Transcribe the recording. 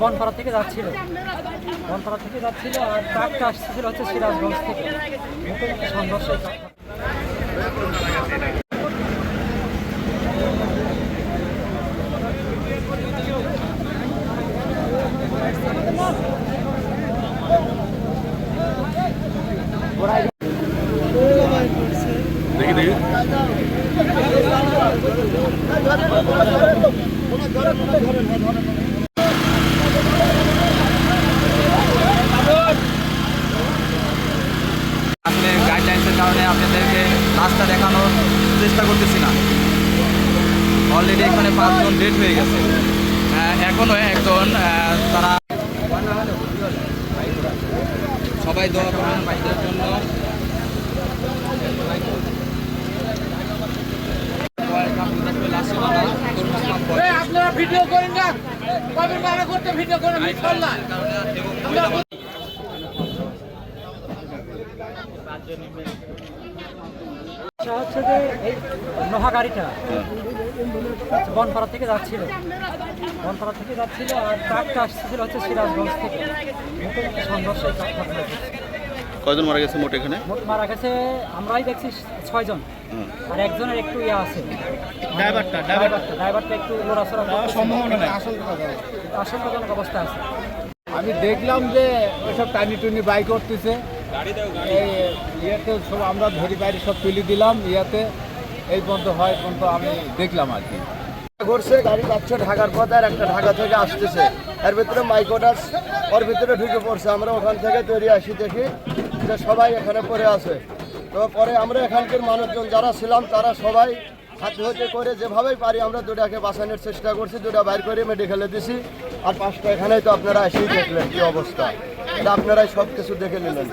বনপাড়া থেকে যাচ্ছিল। বনপাড়া থেকে যাচ্ছিল আর ট্রাকটা আসছিল হচ্ছে সিরাজগঞ্জ থেকে। মুখোমুখি সংঘর্ষ দেখি দেখি। আসলে কারণে আপনাদেরকে রাস্তা দেখানোর চেষ্টা করতেছি না। অলরেডি এখানে পাঁচজন ডেট হয়ে গেছে। আহ, এখনও একজন তারা সবাই দোয়া বাইকের জন্য। আপনারা ভিডিও করেন না। করতে ভিডিও করেন? হচ্ছে যে এই নোহা গাড়িটা বনপাড়া থেকে যাচ্ছিল। বনপাড়া থেকে যাচ্ছিল আর ট্রাকটা আসছিল হচ্ছে সিরাজগঞ্জ থেকে। মুখোমুখি সংঘর্ষ কয়জন মারা গেছে মোট এখানে? মোট মারা গেছে আমরাই দেখছি ছয়জন। আর একজনের একটু ইয়ে আছে। ড্রাইভারটা ড্রাইভারটা। ড্রাইভারটা একটু করতেছে। সম্ভাবনা নেই। আশঙ্কাজনক অবস্থা আছে। আমি দেখলাম যে ওইসব টানি টুনি বাই করতেছে। ইয়েতে সব আমরা ধরি, বাইরে সব তুলে দিলাম, ইয়াতে। এই পর্যন্ত হয় পর্যন্ত আমি দেখলাম আর কি। ঘুরছে, গাড়ি যাচ্ছে, ঢাকার পথে আর একটা ঢাকা থেকে আসতেছে। এর ভিতরে মাইকোটাস ওর ভিতরে ঢুকে পড়ছে। আমরা ওখান থেকে তৈরি আসি, দেখি যে সবাই এখানে পড়ে আছে। তো পরে আমরা এখানকার মানুষজন যারা ছিলাম, তারা সবাই হাতে হাতে করে যেভাবেই পারি আমরা দুটাকে বাঁচানোর চেষ্টা করছি, দুটা বাইর করে মেডিকেলে দিছি। আর পাঁচটা এখানেই তো আপনারা এসেই দেখলেন কি অবস্থা। আপনারাই সব কিছু দেখে নিলেন।